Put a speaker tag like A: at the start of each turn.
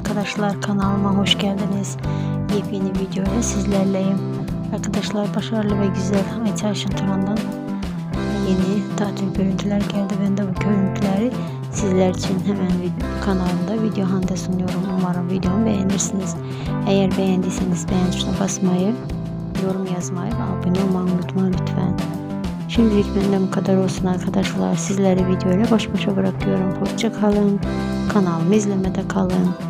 A: arkadaşlar kanalıma hoş geldiniz. Yepyeni videoyla sizlerleyim. Arkadaşlar başarılı ve güzel Ayça Aşıntıran'dan yeni tatil görüntüler geldi. Ben de bu görüntüleri sizler için hemen kanalımda video halinde sunuyorum. Umarım videomu beğenirsiniz. Eğer beğendiyseniz beğen tuşuna basmayı, yorum yazmayı ve abone olmayı unutmayın lütfen. Şimdilik benden bu kadar olsun arkadaşlar. Sizleri videoyla baş başa bırakıyorum. Hoşça kalın. Kanalımı izlemede kalın.